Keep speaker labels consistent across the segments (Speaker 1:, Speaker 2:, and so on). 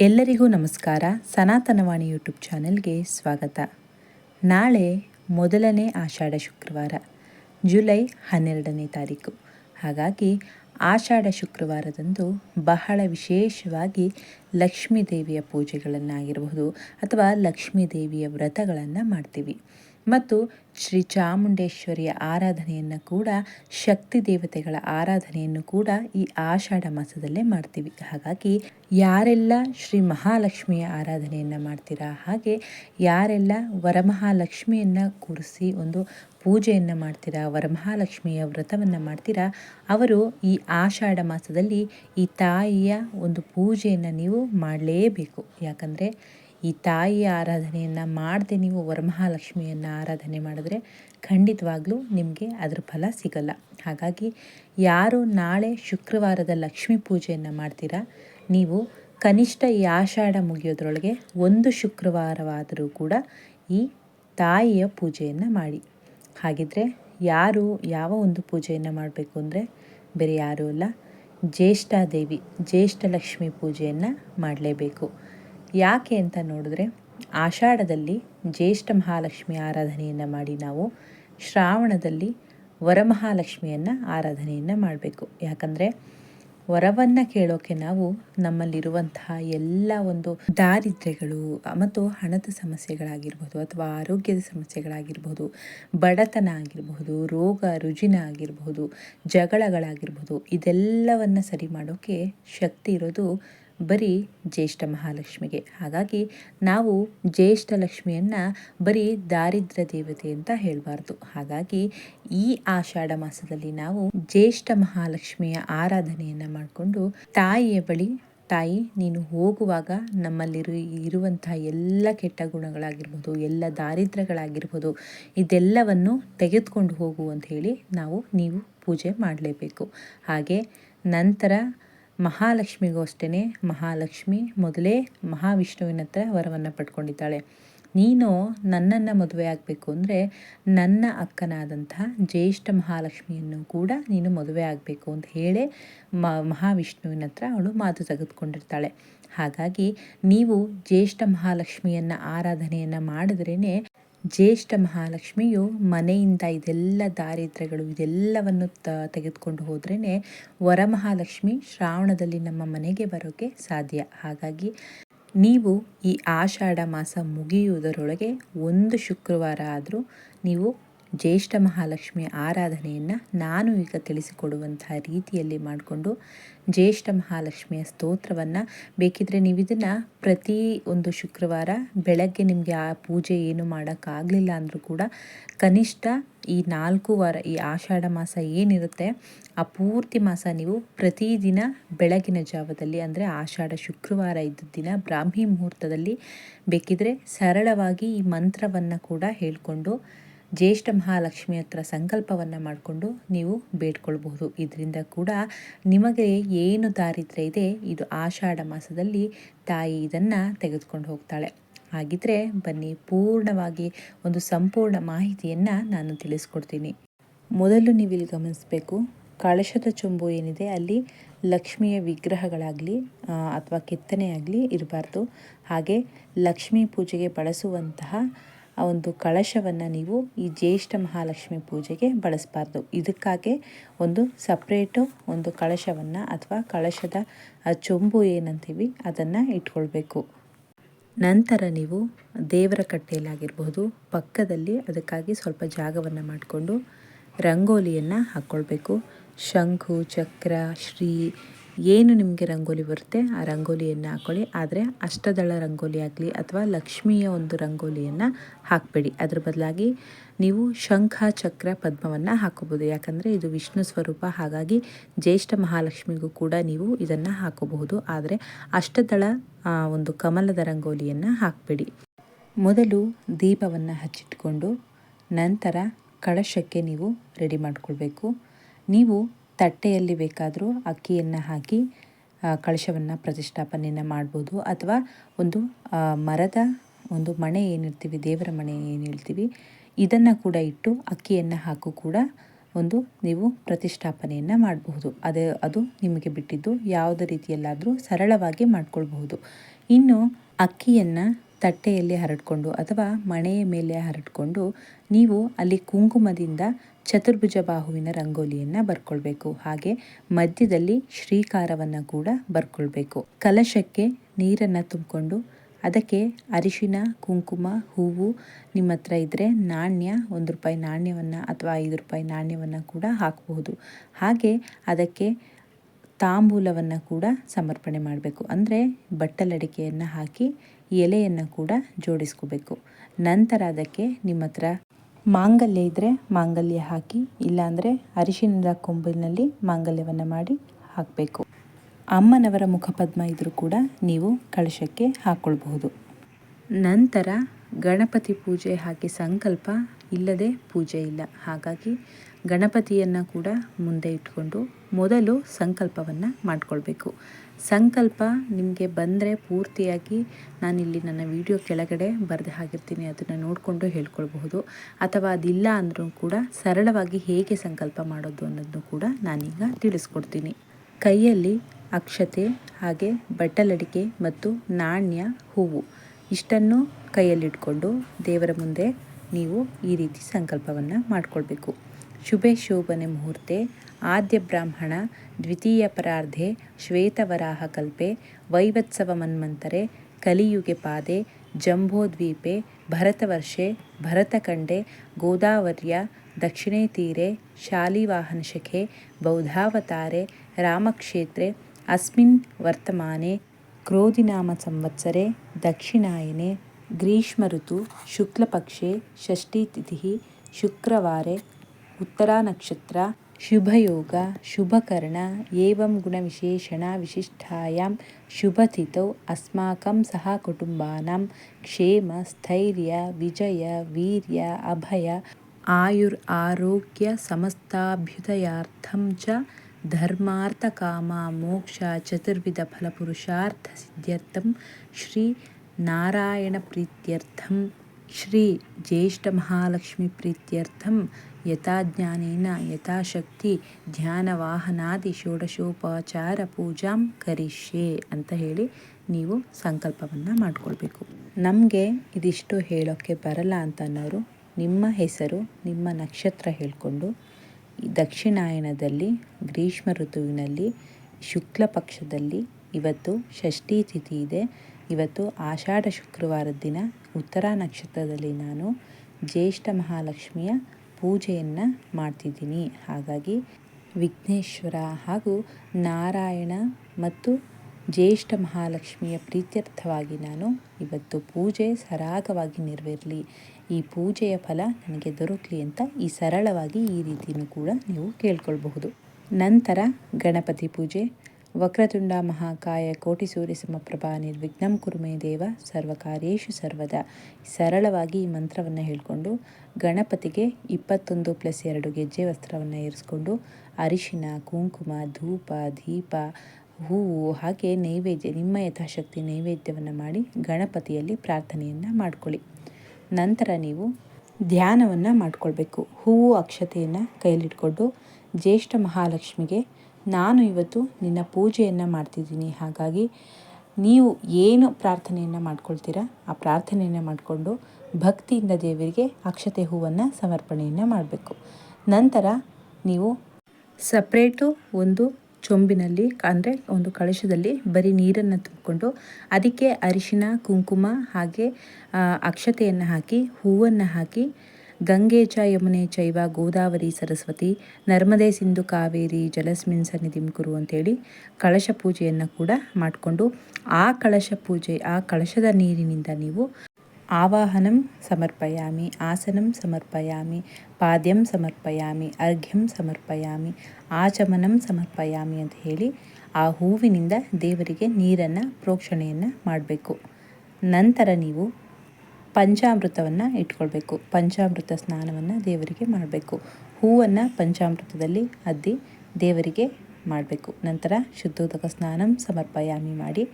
Speaker 1: ಎಲ್ಲರಿಗೂ ನಮಸ್ಕಾರ. ಸನಾತನವಾಣಿ ಯೂಟ್ಯೂಬ್ ಚಾನೆಲ್ಗೆ ಸ್ವಾಗತ. ನಾಳೆ ಮೊದಲನೇ ಆಷಾಢ ಶುಕ್ರವಾರ, ಜುಲೈ ಹನ್ನೆರಡನೇ ತಾರೀಕು. ಹಾಗಾಗಿ ಆಷಾಢ ಶುಕ್ರವಾರದಂದು ಬಹಳ ವಿಶೇಷವಾಗಿ ಲಕ್ಷ್ಮೀ ದೇವಿಯ ಪೂಜೆಗಳನ್ನಾಗಿರಬಹುದು ಅಥವಾ ಲಕ್ಷ್ಮೀ ದೇವಿಯ ವ್ರತಗಳನ್ನು ಮಾಡ್ತೀವಿ. ಮತ್ತು ಶ್ರೀ ಚಾಮುಂಡೇಶ್ವರಿಯ ಆರಾಧನೆಯನ್ನು ಕೂಡ ಶಕ್ತಿ ದೇವತೆಗಳ ಆರಾಧನೆಯನ್ನು ಕೂಡ ಈ ಆಷಾಢ ಮಾಸದಲ್ಲೇ ಮಾಡ್ತೀವಿ. ಹಾಗಾಗಿ ಯಾರೆಲ್ಲ ಶ್ರೀ ಮಹಾಲಕ್ಷ್ಮಿಯ ಆರಾಧನೆಯನ್ನು ಮಾಡ್ತೀರಾ, ಹಾಗೆ ಯಾರೆಲ್ಲ ವರಮಹಾಲಕ್ಷ್ಮಿಯನ್ನು ಕೂರಿಸಿ ಒಂದು ಪೂಜೆಯನ್ನು ಮಾಡ್ತೀರಾ, ವರಮಹಾಲಕ್ಷ್ಮಿಯ ವ್ರತವನ್ನು ಮಾಡ್ತೀರಾ, ಅವರು ಈ ಆಷಾಢ ಮಾಸದಲ್ಲಿ ಈ ತಾಯಿಯ ಒಂದು ಪೂಜೆಯನ್ನು ನೀವು ಮಾಡಲೇಬೇಕು. ಯಾಕಂದರೆ ಈ ತಾಯಿಯ ಆರಾಧನೆಯನ್ನು ಮಾಡದೆ ನೀವು ವರಮಹಾಲಕ್ಷ್ಮಿಯನ್ನು ಆರಾಧನೆ ಮಾಡಿದ್ರೆ ಖಂಡಿತವಾಗ್ಲೂ ನಿಮಗೆ ಅದರ ಫಲ ಸಿಗಲ್ಲ. ಹಾಗಾಗಿ ಯಾರು ನಾಳೆ ಶುಕ್ರವಾರದ ಲಕ್ಷ್ಮೀ ಪೂಜೆಯನ್ನು ಮಾಡ್ತೀರಾ, ನೀವು ಕನಿಷ್ಠ ಈ ಆಷಾಢ ಮುಗಿಯೋದ್ರೊಳಗೆ ಒಂದು ಶುಕ್ರವಾರವಾದರೂ ಕೂಡ ಈ ತಾಯಿಯ ಪೂಜೆಯನ್ನು ಮಾಡಿ. ಹಾಗಿದ್ರೆ ಯಾರು ಯಾವ ಒಂದು ಪೂಜೆಯನ್ನು ಮಾಡಬೇಕು ಅಂದರೆ ಬೇರೆ ಯಾರೂ ಅಲ್ಲ ಜ್ಯೇಷ್ಠಾದೇವಿ ಜ್ಯೇಷ್ಠ ಲಕ್ಷ್ಮಿ ಪೂಜೆಯನ್ನು ಮಾಡಲೇಬೇಕು. ಯಾಕೆ ಅಂತ ನೋಡಿದ್ರೆ ಆಷಾಢದಲ್ಲಿ ಜ್ಯೇಷ್ಠ ಮಹಾಲಕ್ಷ್ಮಿ ಆರಾಧನೆಯನ್ನು ಮಾಡಿ ನಾವು ಶ್ರಾವಣದಲ್ಲಿ ವರಮಹಾಲಕ್ಷ್ಮಿಯನ್ನು ಆರಾಧನೆಯನ್ನು ಮಾಡಬೇಕು. ಯಾಕಂದರೆ ವರವನ್ನು ಕೇಳೋಕೆ ನಾವು ನಮ್ಮಲ್ಲಿರುವಂತಹ ಎಲ್ಲ ಒಂದು ದಾರಿದ್ರ್ಯಗಳು ಮತ್ತು ಹಣದ ಸಮಸ್ಯೆಗಳಾಗಿರ್ಬೋದು ಅಥವಾ ಆರೋಗ್ಯದ ಸಮಸ್ಯೆಗಳಾಗಿರ್ಬೋದು, ಬಡತನ ಆಗಿರಬಹುದು ರೋಗ ರುಜಿನ ಆಗಿರಬಹುದು ಜಗಳಗಳಾಗಿರ್ಬೋದು, ಇದೆಲ್ಲವನ್ನು ಸರಿ ಮಾಡೋಕ್ಕೆ ಶಕ್ತಿ ಇರೋದು ಬರೀ ಜ್ಯೇಷ್ಠ ಮಹಾಲಕ್ಷ್ಮಿಗೆ. ಹಾಗಾಗಿ ನಾವು ಜ್ಯೇಷ್ಠ ಲಕ್ಷ್ಮಿಯನ್ನು ಬರೀ ದಾರಿದ್ರ ದೇವತೆ ಅಂತ ಹೇಳಬಾರ್ದು. ಹಾಗಾಗಿ ಈ ಆಷಾಢ ಮಾಸದಲ್ಲಿ ನಾವು ಜ್ಯೇಷ್ಠ ಮಹಾಲಕ್ಷ್ಮಿಯ ಆರಾಧನೆಯನ್ನು ಮಾಡಿಕೊಂಡು ತಾಯಿಯ ಬಳಿ, ತಾಯಿ ನೀನು ಹೋಗುವಾಗ ನಮ್ಮಲ್ಲಿರು ಇರುವಂತಹ ಎಲ್ಲ ಕೆಟ್ಟ ಗುಣಗಳಾಗಿರ್ಬೋದು, ಎಲ್ಲ ದಾರಿದ್ರ್ಯಗಳಾಗಿರ್ಬೋದು, ಇದೆಲ್ಲವನ್ನು ತೆಗೆದುಕೊಂಡು ಹೋಗು ಅಂತ ಹೇಳಿ ನಾವು ನೀವು ಪೂಜೆ ಮಾಡಲೇಬೇಕು. ಹಾಗೆ ನಂತರ ಮಹಾಲಕ್ಷ್ಮಿಗೂ ಅಷ್ಟೇ ಮಹಾಲಕ್ಷ್ಮಿ ಮೊದಲೇ ಮಹಾವಿಷ್ಣುವಿನ ಹತ್ರ ವರವನ್ನು ಪಡ್ಕೊಂಡಿದ್ದಾಳೆ. ನೀನು ನನ್ನನ್ನು ಮದುವೆ ಆಗಬೇಕು ಅಂದರೆ ನನ್ನ ಅಕ್ಕನಾದಂತಹ ಜ್ಯೇಷ್ಠ ಮಹಾಲಕ್ಷ್ಮಿಯನ್ನು ಕೂಡ ನೀನು ಮದುವೆ ಆಗಬೇಕು ಅಂತ ಹೇಳಿ ಮ, ಮಹಾವಿಷ್ಣುವಿನ ಹತ್ರ ಅವಳು ಮಾತು ತೆಗೆದುಕೊಂಡಿರ್ತಾಳೆ. ಹಾಗಾಗಿ ನೀವು ಜ್ಯೇಷ್ಠ ಮಹಾಲಕ್ಷ್ಮಿಯನ್ನು ಆರಾಧನೆಯನ್ನು ಮಾಡಿದ್ರೇ ಜ್ಯೇಷ್ಠ ಮಹಾಲಕ್ಷ್ಮಿಯು ಮನೆಯಿಂದ ಇದೆಲ್ಲ ದಾರಿದ್ರ್ಯಗಳು, ಇದೆಲ್ಲವನ್ನು ತ, ತೆಗೆದುಕೊಂಡು ಹೋದ್ರೇ ವರಮಹಾಲಕ್ಷ್ಮಿ ಶ್ರಾವಣದಲ್ಲಿ ನಮ್ಮ ಮನೆಗೆ ಬರೋಕ್ಕೆ ಸಾಧ್ಯ. ಹಾಗಾಗಿ ನೀವು ಈ ಆಷಾಢ ಮಾಸ ಮುಗಿಯುವುದರೊಳಗೆ ಒಂದು ಶುಕ್ರವಾರ ಆದರೂ ನೀವು ಜ್ಯೇಷ್ಠ ಮಹಾಲಕ್ಷ್ಮಿಯ ಆರಾಧನೆಯನ್ನು ನಾನು ಈಗ ತಿಳಿಸಿಕೊಡುವಂತಹ ರೀತಿಯಲ್ಲಿ ಮಾಡಿಕೊಂಡು ಜ್ಯೇಷ್ಠ ಮಹಾಲಕ್ಷ್ಮಿಯ ಸ್ತೋತ್ರವನ್ನು ಬೇಕಿದ್ರೆ ನೀವು ಇದನ್ನು ಪ್ರತಿ ಒಂದು ಶುಕ್ರವಾರ ಬೆಳಗ್ಗೆ ನಿಮಗೆ ಆ ಪೂಜೆ ಏನು ಮಾಡೋಕ್ಕಾಗಲಿಲ್ಲ ಅಂದರೂ ಕೂಡ ಕನಿಷ್ಠ ಈ ನಾಲ್ಕು ವಾರ, ಈ ಆಷಾಢ ಮಾಸ ಏನಿರುತ್ತೆ ಆ ಪೂರ್ತಿ ಮಾಸ ನೀವು ಪ್ರತಿದಿನ ಬೆಳಗಿನ ಜಾವದಲ್ಲಿ ಅಂದರೆ ಆಷಾಢ ಶುಕ್ರವಾರ ಇದ್ದ ದಿನ ಬ್ರಾಹ್ಮಿ ಮುಹೂರ್ತದಲ್ಲಿ ಬೇಕಿದ್ರೆ ಸರಳವಾಗಿ ಈ ಮಂತ್ರವನ್ನು ಕೂಡ ಹೇಳಿಕೊಂಡು ಜ್ಯೇಷ್ಠ ಮಹಾಲಕ್ಷ್ಮಿ ಹತ್ರ ಸಂಕಲ್ಪವನ್ನು ಮಾಡಿಕೊಂಡು ನೀವು ಬೇಡ್ಕೊಳ್ಬಹುದು. ಇದರಿಂದ ಕೂಡ ನಿಮಗೆ ಏನು ದಾರಿದ್ರ್ಯ ಇದೆ, ಇದು ಆಷಾಢ ಮಾಸದಲ್ಲಿ ತಾಯಿ ಇದನ್ನು ತೆಗೆದುಕೊಂಡು ಹೋಗ್ತಾಳೆ. ಹಾಗಿದ್ರೆ ಬನ್ನಿ, ಪೂರ್ಣವಾಗಿ ಒಂದು ಸಂಪೂರ್ಣ ಮಾಹಿತಿಯನ್ನು ನಾನು ತಿಳಿಸ್ಕೊಡ್ತೀನಿ. ಮೊದಲು ನೀವು ಇಲ್ಲಿ ಗಮನಿಸಬೇಕು, ಕಳಶದ ಚೊಂಬು ಏನಿದೆ ಅಲ್ಲಿ ಲಕ್ಷ್ಮಿಯ ವಿಗ್ರಹಗಳಾಗಲಿ ಅಥವಾ ಕೆತ್ತನೆ ಆಗಲಿ ಇರಬಾರ್ದು. ಹಾಗೆ ಲಕ್ಷ್ಮೀ ಪೂಜೆಗೆ ಬಳಸುವಂತಹ ಆ ಒಂದು ಕಳಶವನ್ನು ನೀವು ಈ ಜ್ಯೇಷ್ಠ ಮಹಾಲಕ್ಷ್ಮಿ ಪೂಜೆಗೆ ಬಳಸಬಾರ್ದು. ಇದಕ್ಕಾಗೆ ಒಂದು ಸಪ್ರೇಟು ಒಂದು ಕಳಶವನ್ನು ಅಥವಾ ಕಳಶದ ಚೊಂಬು ಏನಂತೀವಿ, ಅದನ್ನು ಇಟ್ಕೊಳ್ಬೇಕು. ನಂತರ ನೀವು ದೇವರ ಕಟ್ಟೆಯಲ್ಲಾಗಿರ್ಬೋದು ಪಕ್ಕದಲ್ಲಿ ಅದಕ್ಕಾಗಿ ಸ್ವಲ್ಪ ಜಾಗವನ್ನು ಮಾಡಿಕೊಂಡು ರಂಗೋಲಿಯನ್ನು ಹಾಕ್ಕೊಳ್ಬೇಕು ಶಂಖು, ಚಕ್ರ, ಶ್ರೀ ಏನು ನಿಮಗೆ ರಂಗೋಲಿ ಬರುತ್ತೆ, ಆ ರಂಗೋಲಿಯನ್ನು ಹಾಕ್ಕೊಳ್ಳಿ ಆದರೆ ಅಷ್ಟದಳ ರಂಗೋಲಿ ಆಗಲಿ ಅಥವಾ ಲಕ್ಷ್ಮಿಯ ಒಂದು ರಂಗೋಲಿಯನ್ನು ಹಾಕಬೇಡಿ. ಅದ್ರ ಬದಲಾಗಿ ನೀವು ಶಂಖ ಚಕ್ರ ಪದ್ಮವನ್ನು ಹಾಕೋಬೋದು. ಯಾಕಂದರೆ ಇದು ವಿಷ್ಣು ಸ್ವರೂಪ, ಹಾಗಾಗಿ ಜ್ಯೇಷ್ಠ ಮಹಾಲಕ್ಷ್ಮಿಗೂ ಕೂಡ ನೀವು ಇದನ್ನು ಹಾಕೋಬಹುದು. ಆದರೆ ಅಷ್ಟದಳ ಒಂದು ಕಮಲದ ರಂಗೋಲಿಯನ್ನು ಹಾಕಬೇಡಿ. ಮೊದಲು ದೀಪವನ್ನು ಹಚ್ಚಿಟ್ಕೊಂಡು ನಂತರ ಕಳಶಕ್ಕೆ ನೀವು ರೆಡಿ ಮಾಡಿಕೊಳ್ಬೇಕು. ನೀವು ತಟ್ಟೆಯಲ್ಲಿ ಬೇಕಾದರೂ ಅಕ್ಕಿಯನ್ನು ಹಾಕಿ ಕಳಶವನ್ನು ಪ್ರತಿಷ್ಠಾಪನೆಯನ್ನು ಮಾಡ್ಬೋದು. ಅಥವಾ ಒಂದು ಮರದ ಒಂದು ಮಣೆ ಏನಿರ್ತೀವಿ, ದೇವರ ಮಣೆ ಏನು ಹೇಳ್ತೀವಿ ಇದನ್ನು ಕೂಡ ಇಟ್ಟು ಅಕ್ಕಿಯನ್ನು ಹಾಕು ಕೂಡ ಒಂದು ನೀವು ಪ್ರತಿಷ್ಠಾಪನೆಯನ್ನು ಮಾಡಬಹುದು. ಅದೇ, ಅದು ನಿಮಗೆ ಬಿಟ್ಟಿದ್ದು ಯಾವುದೇ ರೀತಿಯಲ್ಲಾದರೂ ಸರಳವಾಗಿ ಮಾಡಿಕೊಳ್ಬಹುದು. ಇನ್ನು ಅಕ್ಕಿಯನ್ನು ತಟ್ಟೆಯಲ್ಲಿ ಹರಡಿಕೊಂಡು ಅಥವಾ ಮಣೆಯ ಮೇಲೆ ಹರಡಿಕೊಂಡು ನೀವು ಅಲ್ಲಿ ಕುಂಕುಮದಿಂದ ಚತುರ್ಭುಜ ಬಾಹುವಿನ ರಂಗೋಲಿಯನ್ನು ಬರ್ಕೊಳ್ಬೇಕು. ಹಾಗೆ ಮಧ್ಯದಲ್ಲಿ ಶ್ರೀಕಾರವನ್ನು ಕೂಡ ಬರ್ಕೊಳ್ಬೇಕು. ಕಲಶಕ್ಕೆ ನೀರನ್ನು ತುಂಬಿಕೊಂಡು ಅದಕ್ಕೆ ಅರಿಶಿನ, ಕುಂಕುಮ, ಹೂವು ನಿಮ್ಮ ಹತ್ರ ಇದ್ದರೆ ನಾಣ್ಯ, ಒಂದು ರೂಪಾಯಿ ನಾಣ್ಯವನ್ನು ಅಥವಾ ಐದು ರೂಪಾಯಿ ನಾಣ್ಯವನ್ನು ಕೂಡ ಹಾಕಬಹುದು. ಹಾಗೆ ಅದಕ್ಕೆ ತಾಂಬೂಲವನ್ನು ಕೂಡ ಸಮರ್ಪಣೆ ಮಾಡಬೇಕು. ಅಂದರೆ ಬಟ್ಟಲಡಿಕೆಯನ್ನು ಹಾಕಿ ಎಲೆಯನ್ನು ಕೂಡ ಜೋಡಿಸ್ಕೋಬೇಕು. ನಂತರ ಅದಕ್ಕೆ ನಿಮ್ಮ ಹತ್ರ ಮಾಂಗಲ್ಯ ಇದ್ದರೆ ಮಾಂಗಲ್ಯ ಹಾಕಿ, ಇಲ್ಲಾಂದರೆ ಅರಿಶಿಣದ ಕೊಂಬಿನಲ್ಲಿ ಮಾಂಗಲ್ಯವನ್ನು ಮಾಡಿ ಹಾಕಬೇಕು. ಅಮ್ಮನವರ ಮುಖಪದ್ಮ ಇದ್ದರೂ ಕೂಡ ನೀವು ಕಳಶಕ್ಕೆ ಹಾಕ್ಕೊಳ್ಬಹುದು ನಂತರ ಗಣಪತಿ ಪೂಜೆ ಹಾಕಿ ಸಂಕಲ್ಪ ಇಲ್ಲದೆ ಪೂಜೆ ಇಲ್ಲ. ಹಾಗಾಗಿ ಗಣಪತಿಯನ್ನು ಕೂಡ ಮುಂದೆ ಇಟ್ಕೊಂಡು ಮೊದಲು ಸಂಕಲ್ಪವನ್ನು ಮಾಡಿಕೊಳ್ಬೇಕು. ಸಂಕಲ್ಪ ನಿಮಗೆ ಬಂದರೆ ಪೂರ್ತಿಯಾಗಿ ನಾನಿಲ್ಲಿ ನನ್ನ ವಿಡಿಯೋ ಕೆಳಗಡೆ ಬರೆದು ಹಾಕಿರ್ತೀನಿ ಅದನ್ನು ನೋಡಿಕೊಂಡು ಹೇಳ್ಕೊಳ್ಬಹುದು. ಅಥವಾ ಅದಿಲ್ಲ ಅಂದರೂ ಕೂಡ ಸರಳವಾಗಿ ಹೇಗೆ ಸಂಕಲ್ಪ ಮಾಡೋದು ಅನ್ನೋದನ್ನು ಕೂಡ ನಾನೀಗ ತಿಳಿಸ್ಕೊಡ್ತೀನಿ. ಕೈಯಲ್ಲಿ ಅಕ್ಷತೆ, ಹಾಗೆ ಬಟ್ಟಲಡಿಕೆ ಮತ್ತು ನಾಣ್ಯ, ಹೂವು ಇಷ್ಟನ್ನು ಕೈಯಲ್ಲಿಟ್ಕೊಂಡು ದೇವರ ಮುಂದೆ ನೀವು ಈ ರೀತಿ ಸಂಕಲ್ಪವನ್ನು ಮಾಡಿಕೊಳ್ಬೇಕು. ಶುಭೆ ಶೋಭನೆ ಮುಹೂರ್ತೆ. ಆದ್ಯ ಬ್ರಾಹ್ಮಣ, ದ್ವಿತೀಯ ಪರಾರ್ಧೆ ಶ್ವೇತವರಾಹಕಲ್ಪೆ ವೈವತ್ಸವ ಮನ್ಮಂತರೆ, ಕಲಿಯುಗೆ ಪಾದೆ ಜಂಬೋದ್ವೀಪೆ ಭರತವರ್ಷೆ, ಭರತಖಂಡೆ, ಗೋದಾವರ್ಯ, ದಕ್ಷಿಣೇ ತೀರೆ ಶಾಲಿವಾಹನಶಖೆ ಬೌದ್ಧಾವತಾರೆ, ರಾಮಕ್ಷೇತ್ರೆ, ಅಸ್ಮಿನ್ ವರ್ತಮಾನೆ, ಕ್ರೋಧಿನಾಮ ಸಂವತ್ಸರೆ, ದಕ್ಷಿಣಾಯನೆ, ಗ್ರೀಷ್ಮ ಋತು, ಶುಕ್ಲಪಕ್ಷೆ, ಷಷ್ಠೀತಿಥಿ, ಶುಕ್ರವಾರೆ ಉತ್ತರಾ శుభయోగ శుభకర్ణ ఏవం గుణవిశేషణ విశిష్టాయాం శుభతిథౌ అస్మాకం సహకుటుంబానాం క్షేమ స్థైర్య విజయ వీర్య అభయ ఆయుర్ ఆరోగ్య సమస్తాభ్యుదయార్థం చ ధర్మార్థకామా మోక్ష చతుర్విధ ఫలపురుషార్థ సిద్ధ్యర్థం శ్రీ నారాయణ ప్రీత్యర్థం శ్రీ జ్యేష్ఠమహాలక్ష్మి ప్రీత్యర్థం ಯಥಾಜ್ಞಾನೇನ, ಯಥಾಶಕ್ತಿ, ಧ್ಯಾನವಾಹನಾದಿ, ಷೋಡಶೋಪಚಾರ ಪೂಜಾಂ ಕರಿಷ್ಯೆ ಅಂತ ಹೇಳಿ ನೀವು ಸಂಕಲ್ಪವನ್ನು ಮಾಡಿಕೊಳ್ಬೇಕು. ನಮಗೆ ಇದಿಷ್ಟು ಹೇಳೋಕ್ಕೆ ಬರಲ್ಲ ಅಂತ ಅನ್ನೋರು ನಿಮ್ಮ ಹೆಸರು, ನಿಮ್ಮ ನಕ್ಷತ್ರ ಹೇಳಿಕೊಂಡು ದಕ್ಷಿಣಾಯನದಲ್ಲಿ, ಗ್ರೀಷ್ಮ ಋತುವಿನಲ್ಲಿ, ಶುಕ್ಲ ಪಕ್ಷದಲ್ಲಿ ಇವತ್ತು ಷಷ್ಠಿ ತಿಥಿ ಇದೆ. ಇವತ್ತು ಆಷಾಢ ಶುಕ್ರವಾರದ ದಿನ ಉತ್ತರ ನಕ್ಷತ್ರದಲ್ಲಿ ನಾನು ಜ್ಯೇಷ್ಠ ಮಹಾಲಕ್ಷ್ಮಿಯ ಪೂಜೆಯನ್ನು ಮಾಡ್ತಿದ್ದೀನಿ. ಹಾಗಾಗಿ ವಿಘ್ನೇಶ್ವರ ಹಾಗೂ ನಾರಾಯಣ ಮತ್ತು ಜ್ಯೇಷ್ಠ ಮಹಾಲಕ್ಷ್ಮಿಯ ಪ್ರೀತ್ಯರ್ಥವಾಗಿ ನಾನು ಇವತ್ತು ಪೂಜೆ ಸರಾಗವಾಗಿ ನೆರವೇರಲಿ. ಈ ಪೂಜೆಯ ಫಲ ನನಗೆ ದೊರಕಲಿ ಅಂತ ಈ ಸರಳವಾಗಿ ಈ ರೀತಿಯೂ ಕೂಡ ನೀವು ಕೇಳ್ಕೊಳ್ಬಹುದು. ನಂತರ ಗಣಪತಿ ಪೂಜೆ ವಕ್ರತುಂಡ ಮಹಾಕಾಯ ಕೋಟಿ ಸೂರ್ಯ ಸಮಪ್ರಭಾ ನಿರ್ವಿಘ್ನಂ ಕುರುಮೇ ದೇವ ಸರ್ವಕಾರ್ಯೇಶು ಸರ್ವದ. ಸರಳವಾಗಿ ಈ ಮಂತ್ರವನ್ನು ಹೇಳಿಕೊಂಡು ಗಣಪತಿಗೆ ಇಪ್ಪತ್ತೊಂದು ಪ್ಲಸ್ ಎರಡು ಗೆಜ್ಜೆ ವಸ್ತ್ರವನ್ನು ಏರಿಸ್ಕೊಂಡು ಅರಿಶಿನ, ಕುಂಕುಮ, ಧೂಪ, ದೀಪ, ಹೂವು ಹಾಗೆ ನೈವೇದ್ಯ, ನಿಮ್ಮ ಯಥಾಶಕ್ತಿ ನೈವೇದ್ಯವನ್ನು ಮಾಡಿ ಗಣಪತಿಯಲ್ಲಿ ಪ್ರಾರ್ಥನೆಯನ್ನು ಮಾಡ್ಕೊಳ್ಳಿ. ನಂತರ ನೀವು ಧ್ಯಾನವನ್ನು ಮಾಡಿಕೊಳ್ಬೇಕು. ಹೂವು ಅಕ್ಷತೆಯನ್ನು ಕೈಯಲ್ಲಿಟ್ಕೊಂಡು ಜ್ಯೇಷ್ಠ ಮಹಾಲಕ್ಷ್ಮಿಗೆ ನಾನು ಇವತ್ತು ನಿನ್ನ ಪೂಜೆಯನ್ನು ಮಾಡ್ತಿದ್ದೀನಿ. ಹಾಗಾಗಿ ನೀವು ಏನು ಪ್ರಾರ್ಥನೆಯನ್ನು ಮಾಡ್ಕೊಳ್ತೀರಾ, ಆ ಪ್ರಾರ್ಥನೆಯನ್ನು ಮಾಡಿಕೊಂಡು ಭಕ್ತಿಯಿಂದ ದೇವರಿಗೆ ಅಕ್ಷತೆ ಹೂವನ್ನು ಸಮರ್ಪಣೆಯನ್ನು ಮಾಡಬೇಕು. ನಂತರ ನೀವು ಸಪ್ರೇಟು ಒಂದು ಚೊಂಬಿನಲ್ಲಿ ಅಂದರೆ ಒಂದು ಕಳಶದಲ್ಲಿ ಬರೀ ನೀರನ್ನು ತುಂಬಿಕೊಂಡು ಅದಕ್ಕೆ ಅರಿಶಿನ, ಕುಂಕುಮ ಹಾಗೆ ಅಕ್ಷತೆಯನ್ನು ಹಾಕಿ, ಹೂವನ್ನು ಹಾಕಿ ಗಂಗೆ ಚ ಯಮುನೆ ಚೈವ ಗೋದಾವರಿ ಸರಸ್ವತಿ, ನರ್ಮದೆ ಸಿಂಧು ಕಾವೇರಿ ಜಲಸ್ಮಿನ್ ಸನ್ನಿಧಿಂ ಕುರು ಅಂತೇಳಿ ಕಳಶ ಪೂಜೆಯನ್ನು ಕೂಡ ಮಾಡಿಕೊಂಡು ಆ ಕಳಶ ಪೂಜೆ, ಆ ಕಳಶದ ನೀರಿನಿಂದ ನೀವು ಆವಾಹನಂ ಸಮರ್ಪಯಾಮಿ, ಆಸನಂ ಸಮರ್ಪಯಾಮಿ, ಪಾದ್ಯಂ ಸಮರ್ಪಯಾಮಿ, ಅರ್ಘ್ಯಂ ಸಮರ್ಪಯಾಮಿ, ಆಚಮನಂ ಸಮರ್ಪಯಾಮಿ ಅಂತ ಹೇಳಿ ಆ ಹೂವಿನಿಂದ ದೇವರಿಗೆ ನೀರನ್ನು ಪ್ರೋಕ್ಷಣೆಯನ್ನು ಮಾಡಬೇಕು. ನಂತರ ನೀವು ಪಂಚಾಮೃತವನ್ನು ಇಟ್ಕೊಳ್ಬೇಕು. ಪಂಚಾಮೃತ ಸ್ನಾನವನ್ನು ದೇವರಿಗೆ ಮಾಡಬೇಕು. ಹೂವನ್ನು ಪಂಚಾಮೃತದಲ್ಲಿ ಅದ್ದಿ ದೇವರಿಗೆ ಮಾಡಬೇಕು. ನಂತರ ಶುದ್ಧೋದಕ ಸ್ನಾನಂ ಸಮರ್ಪಯಾಮಿ ಮಾಡಿ,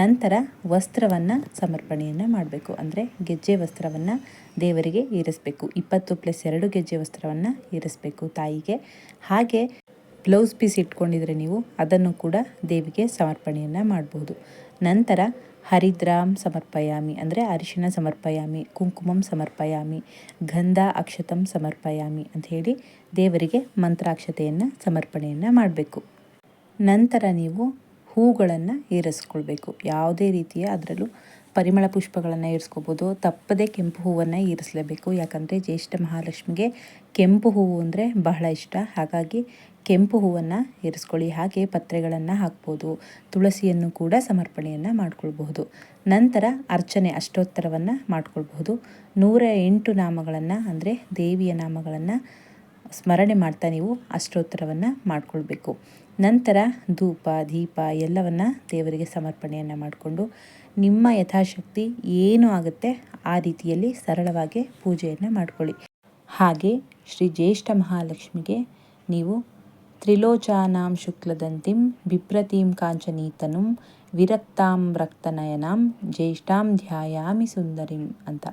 Speaker 1: ನಂತರ ವಸ್ತ್ರವನ್ನು ಸಮರ್ಪಣೆಯನ್ನು ಮಾಡಬೇಕು. ಅಂದರೆ ಗೆಜ್ಜೆ ವಸ್ತ್ರವನ್ನು ದೇವರಿಗೆ ಇರಿಸಬೇಕು. ಇಪ್ಪತ್ತು ಪ್ಲಸ್ ಎರಡು ಗೆಜ್ಜೆ ವಸ್ತ್ರವನ್ನು ಇರಿಸಬೇಕು ತಾಯಿಗೆ. ಹಾಗೆ ಬ್ಲೌಸ್ ಪೀಸ್ ಇಟ್ಕೊಂಡಿದ್ರೆ ನೀವು ಅದನ್ನು ಕೂಡ ದೇವಿಗೆ ಸಮರ್ಪಣೆಯನ್ನು ಮಾಡಬಹುದು ನಂತರ ಹರಿದ್ರಾಮ್ ಸಮರ್ಪಯಾಮಿ ಅಂದರೆ ಅರಿಶಿನ ಸಮರ್ಪಯಾಮಿ, ಕುಂಕುಮಂ ಸಮರ್ಪಯಾಮಿ, ಗಂಧ ಅಕ್ಷತಂ ಸಮರ್ಪಯಾಮಿ ಅಂತ ಹೇಳಿ ದೇವರಿಗೆ ಮಂತ್ರಾಕ್ಷತೆಯನ್ನು, ಸಮರ್ಪಣೆಯನ್ನು ಮಾಡಬೇಕು. ನಂತರ ನೀವು ಹೂಗಳನ್ನು ಏರಿಸ್ಕೊಳ್ಬೇಕು ಯಾವುದೇ ರೀತಿಯ ಅದರಲ್ಲೂ ಪರಿಮಳ ಪುಷ್ಪಗಳನ್ನು ಏರಿಸ್ಕೋಬೋದು ತಪ್ಪದೆ ಕೆಂಪು ಹೂವನ್ನು ಏರಿಸಲೇಬೇಕು ಯಾಕಂದರೆ ಜ್ಯೇಷ್ಠ ಮಹಾಲಕ್ಷ್ಮಿಗೆ ಕೆಂಪು ಹೂವು ಅಂದರೆ ಬಹಳ ಇಷ್ಟ. ಹಾಗಾಗಿ ಕೆಂಪು ಹೂವನ್ನು ಏರಿಸ್ಕೊಳ್ಳಿ ಹಾಗೆ ಪತ್ರೆಗಳನ್ನು ಹಾಕ್ಬೋದು. ತುಳಸಿಯನ್ನು ಕೂಡ ಸಮರ್ಪಣೆಯನ್ನು ಮಾಡಿಕೊಳ್ಬಹುದು. ನಂತರ ಅರ್ಚನೆ ಅಷ್ಟೋತ್ತರವನ್ನು ಮಾಡಿಕೊಳ್ಬಹುದು. ನೂರ ಎಂಟು ನಾಮಗಳನ್ನು, ಅಂದರೆ ದೇವಿಯ ನಾಮಗಳನ್ನು ಸ್ಮರಣೆ ಮಾಡ್ತಾ ನೀವು ಅಷ್ಟೋತ್ತರವನ್ನು ಮಾಡಿಕೊಳ್ಬೇಕು. ನಂತರ ಧೂಪ, ದೀಪ ಎಲ್ಲವನ್ನು ದೇವರಿಗೆ ಸಮರ್ಪಣೆಯನ್ನು ಮಾಡಿಕೊಂಡು ನಿಮ್ಮ ಯಥಾಶಕ್ತಿ ಏನು ಆಗುತ್ತೆ ಆ ರೀತಿಯಲ್ಲಿ ಸರಳವಾಗಿ ಪೂಜೆಯನ್ನು ಮಾಡಿಕೊಳ್ಳಿ. ಹಾಗೆ ಶ್ರೀ ಜ್ಯೇಷ್ಠ ಮಹಾಲಕ್ಷ್ಮಿಗೆ ನೀವು ತ್ರಿಲೋಚಾನಾಂ ಶುಕ್ಲದಂತಿಂ ಬಿಭ್ರತೀಂ ಕಾಂಚನೀತನುಂ ವಿರಕ್ತಾಂ ರಕ್ತನಯನಾಂ ಜ್ಯೇಷ್ಠಾಂ ಧ್ಯಾಯಾಮಿ ಸುಂದರಿಂ ಅಂತ.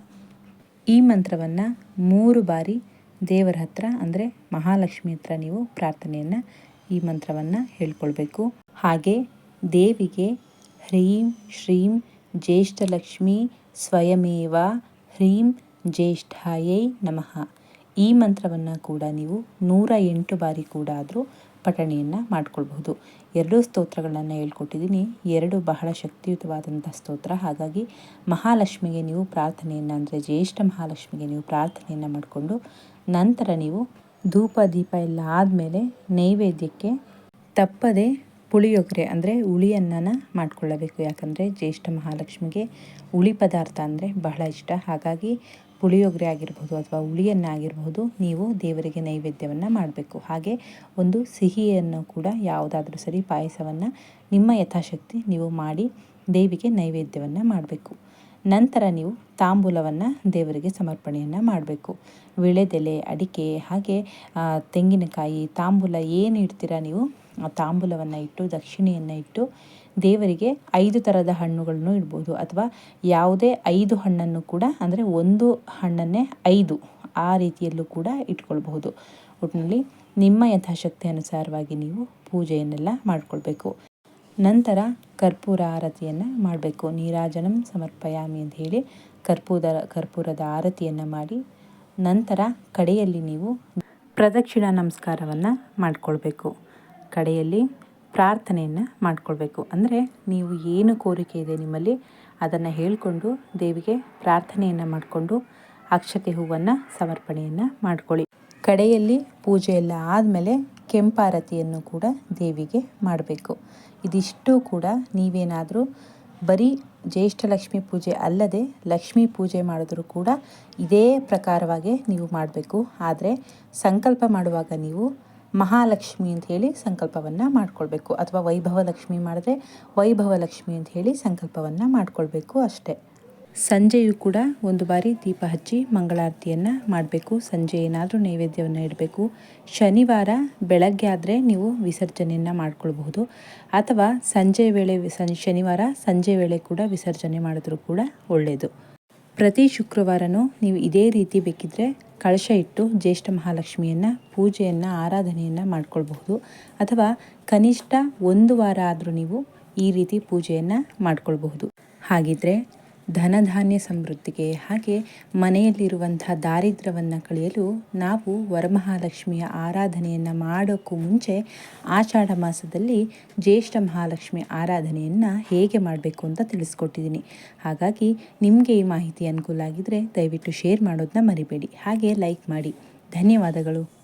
Speaker 1: ಈ ಮಂತ್ರವನ್ನು ಮೂರು ಬಾರಿ ದೇವರ ಹತ್ರ ಅಂದರೆ ಮಹಾಲಕ್ಷ್ಮಿ ಹತ್ರ ನೀವು ಪ್ರಾರ್ಥನೆಯನ್ನು ಈ ಮಂತ್ರವನ್ನು ಹೇಳ್ಕೊಳ್ಬೇಕು. ಹಾಗೆ ದೇವಿಗೆ ಹ್ರೀಂ ಶ್ರೀಂ ಜ್ಯೇಷ್ಠಲಕ್ಷ್ಮಿ ಸ್ವಯಮೇವ ಹ್ರೀಂ ಜ್ಯೇಷ್ಠಾಯೈ ನಮಃ. ಈ ಮಂತ್ರವನ್ನು ಕೂಡ ನೀವು ನೂರ ಎಂಟು ಬಾರಿ ಕೂಡ ಆದರೂ ಪಠಣೆಯನ್ನು ಮಾಡ್ಕೊಳ್ಬಹುದು. ಎರಡೂ ಸ್ತೋತ್ರಗಳನ್ನು ಹೇಳ್ಕೊಟ್ಟಿದ್ದೀನಿ. ಎರಡು ಬಹಳ ಶಕ್ತಿಯುತವಾದಂಥ ಸ್ತೋತ್ರ. ಹಾಗಾಗಿ ಮಹಾಲಕ್ಷ್ಮಿಗೆ ನೀವು ಪ್ರಾರ್ಥನೆಯನ್ನು ಅಂದರೆ ಜ್ಯೇಷ್ಠ ಮಹಾಲಕ್ಷ್ಮಿಗೆ ನೀವು ಪ್ರಾರ್ಥನೆಯನ್ನು ಮಾಡಿಕೊಂಡು ನಂತರ ನೀವು ಧೂಪ, ದೀಪ ಎಲ್ಲ ಆದಮೇಲೆ ನೈವೇದ್ಯಕ್ಕೆ ತಪ್ಪದೆ ಪುಳಿಯೊಗರೆ ಅಂದರೆ ಅನ್ನನ ಮಾಡಿಕೊಳ್ಳಬೇಕು. ಯಾಕಂದರೆ ಜ್ಯೇಷ್ಠ ಮಹಾಲಕ್ಷ್ಮಿಗೆ ಹುಳಿ ಪದಾರ್ಥ ಅಂದರೆ ಬಹಳ ಇಷ್ಟ. ಹಾಗಾಗಿ ಪುಳಿಯೊಗರೆ ಆಗಿರ್ಬೋದು ಅಥವಾ ಹುಳಿಯನ್ನಾಗಿರಬಹುದು ನೀವು ದೇವರಿಗೆ ನೈವೇದ್ಯವನ್ನು ಮಾಡಬೇಕು. ಹಾಗೆ ಒಂದು ಸಿಹಿಯನ್ನು ಕೂಡ ಯಾವುದಾದ್ರೂ ಸರಿ ಪಾಯಸವನ್ನು ನಿಮ್ಮ ಯಥಾಶಕ್ತಿ ನೀವು ಮಾಡಿ ದೇವಿಗೆ ನೈವೇದ್ಯವನ್ನು ಮಾಡಬೇಕು. ನಂತರ ನೀವು ತಾಂಬೂಲವನ್ನು ದೇವರಿಗೆ ಸಮರ್ಪಣೆಯನ್ನು ಮಾಡಬೇಕು. ವಿಳೆದೆಲೆ, ಅಡಿಕೆ, ಹಾಗೆ ತೆಂಗಿನಕಾಯಿ, ತಾಂಬೂಲ ಏನು ಇಡ್ತೀರಾ ನೀವು? ತಾಂಬೂಲವನ್ನು ಇಟ್ಟು, ದಕ್ಷಿಣೆಯನ್ನು ಇಟ್ಟು ದೇವರಿಗೆ ಐದು ಥರದ ಹಣ್ಣುಗಳನ್ನು ಇಡ್ಬೋದು. ಅಥವಾ ಯಾವುದೇ ಐದು ಹಣ್ಣನ್ನು ಕೂಡ, ಅಂದರೆ ಒಂದು ಹಣ್ಣನ್ನೇ ಐದು ಆ ರೀತಿಯಲ್ಲೂ ಕೂಡ ಇಟ್ಕೊಳ್ಬಹುದು. ಒಟ್ಟಿನಲ್ಲಿ ನಿಮ್ಮ ಯಥಾಶಕ್ತಿ ಅನುಸಾರವಾಗಿ ನೀವು ಪೂಜೆಯನ್ನೆಲ್ಲ ಮಾಡಿಕೊಳ್ಬೇಕು. ನಂತರ ಕರ್ಪೂರ ಆರತಿಯನ್ನು ಮಾಡಬೇಕು. ನೀರಾಜನಂ ಸಮರ್ಪಯಾಮಿ ಅಂತ ಹೇಳಿ ಕರ್ಪೂರದ ಕರ್ಪೂರದ ಆರತಿಯನ್ನು ಮಾಡಿ ನಂತರ ಕಡೆಯಲ್ಲಿ ನೀವು ಪ್ರದಕ್ಷಿಣಾ ನಮಸ್ಕಾರವನ್ನು ಮಾಡಿಕೊಳ್ಬೇಕು. ಕಡೆಯಲ್ಲಿ ಪ್ರಾರ್ಥನೆಯನ್ನು ಮಾಡಿಕೊಳ್ಬೇಕು. ಅಂದರೆ ನೀವು ಏನು ಕೋರಿಕೆ ಇದೆ ನಿಮ್ಮಲ್ಲಿ, ಅದನ್ನು ಹೇಳಿಕೊಂಡು ದೇವಿಗೆ ಪ್ರಾರ್ಥನೆಯನ್ನು ಮಾಡಿಕೊಂಡು ಅಕ್ಷತೆ ಹೂವನ್ನು ಸಮರ್ಪಣೆಯನ್ನು ಮಾಡಿಕೊಳ್ಳಿ. ಕಡೆಯಲ್ಲಿ ಪೂಜೆ ಎಲ್ಲ ಆದಮೇಲೆ ಕೆಂಪಾರತಿಯನ್ನು ಕೂಡ ದೇವಿಗೆ ಮಾಡಬೇಕು. ಇದಿಷ್ಟು ಕೂಡ ನೀವೇನಾದರೂ ಬರೀ ಜ್ಯೇಷ್ಠಲಕ್ಷ್ಮಿ ಪೂಜೆ ಅಲ್ಲದೆ ಲಕ್ಷ್ಮೀ ಪೂಜೆ ಮಾಡಿದ್ರೂ ಕೂಡ ಇದೇ ಪ್ರಕಾರವಾಗಿ ನೀವು ಮಾಡಬೇಕು. ಆದರೆ ಸಂಕಲ್ಪ ಮಾಡುವಾಗ ನೀವು ಮಹಾಲಕ್ಷ್ಮಿ ಅಂತ ಹೇಳಿ ಸಂಕಲ್ಪವನ್ನು ಮಾಡ್ಕೊಳ್ಬೇಕು. ಅಥವಾ ವೈಭವ ಲಕ್ಷ್ಮಿ ಮಾಡಿದ್ರೆ ವೈಭವ ಲಕ್ಷ್ಮಿ ಅಂತ ಹೇಳಿ ಸಂಕಲ್ಪವನ್ನು ಮಾಡ್ಕೊಳ್ಬೇಕು ಅಷ್ಟೇ. ಸಂಜೆಯೂ ಕೂಡ ಒಂದು ಬಾರಿ ದೀಪ ಹಚ್ಚಿ ಮಂಗಳಾರತಿಯನ್ನು ಮಾಡಬೇಕು. ಸಂಜೆ ಏನಾದರೂ ನೈವೇದ್ಯವನ್ನು ಇಡಬೇಕು. ಶನಿವಾರ ಬೆಳಗ್ಗೆ ಆದರೆ ನೀವು ವಿಸರ್ಜನೆಯನ್ನು ಮಾಡಿಕೊಳ್ಬಹುದು. ಅಥವಾ ಸಂಜೆ ವೇಳೆ ಶನಿವಾರ ಸಂಜೆ ವೇಳೆ ಕೂಡ ವಿಸರ್ಜನೆ ಮಾಡಿದ್ರೂ ಕೂಡ ಒಳ್ಳೆಯದು ಪ್ರತಿ ಶುಕ್ರವಾರನೂ ನೀವು ಇದೇ ರೀತಿ ಬೇಕಿದ್ದರೆ ಕಳಶ ಇಟ್ಟು ಜ್ಯೇಷ್ಠ ಮಹಾಲಕ್ಷ್ಮಿಯನ್ನು ಪೂಜೆಯನ್ನು, ಆರಾಧನೆಯನ್ನು ಮಾಡ್ಕೊಳ್ಬಹುದು. ಅಥವಾ ಕನಿಷ್ಠ ಒಂದು ವಾರ ಆದರೂ ನೀವು ಈ ರೀತಿ ಪೂಜೆಯನ್ನು ಮಾಡ್ಕೊಳ್ಬಹುದು. ಹಾಗಿದ್ರೆ ಧನಧಾನ್ಯ ಸಮೃದ್ಧಿಗೆ ಹಾಗೆ ಮನೆಯಲ್ಲಿರುವಂಥ ದಾರಿದ್ರ್ಯವನ್ನು ಕಳೆಯಲು ನಾವು ವರಮಹಾಲಕ್ಷ್ಮಿಯ ಆರಾಧನೆಯನ್ನು ಮಾಡೋಕ್ಕೂ ಮುಂಚೆ ಆಷಾಢ ಮಾಸದಲ್ಲಿ ಜ್ಯೇಷ್ಠ ಮಹಾಲಕ್ಷ್ಮಿ ಆರಾಧನೆಯನ್ನು ಹೇಗೆ ಮಾಡಬೇಕು ಅಂತ ತಿಳಿಸ್ಕೊಟ್ಟಿದ್ದೀನಿ. ಹಾಗಾಗಿ ನಿಮಗೆ ಈ ಮಾಹಿತಿ ಅನುಕೂಲ ಆಗಿದ್ದರೆ ದಯವಿಟ್ಟು ಶೇರ್ ಮಾಡೋದನ್ನ ಮರಿಬೇಡಿ. ಹಾಗೆ ಲೈಕ್ ಮಾಡಿ. ಧನ್ಯವಾದಗಳು.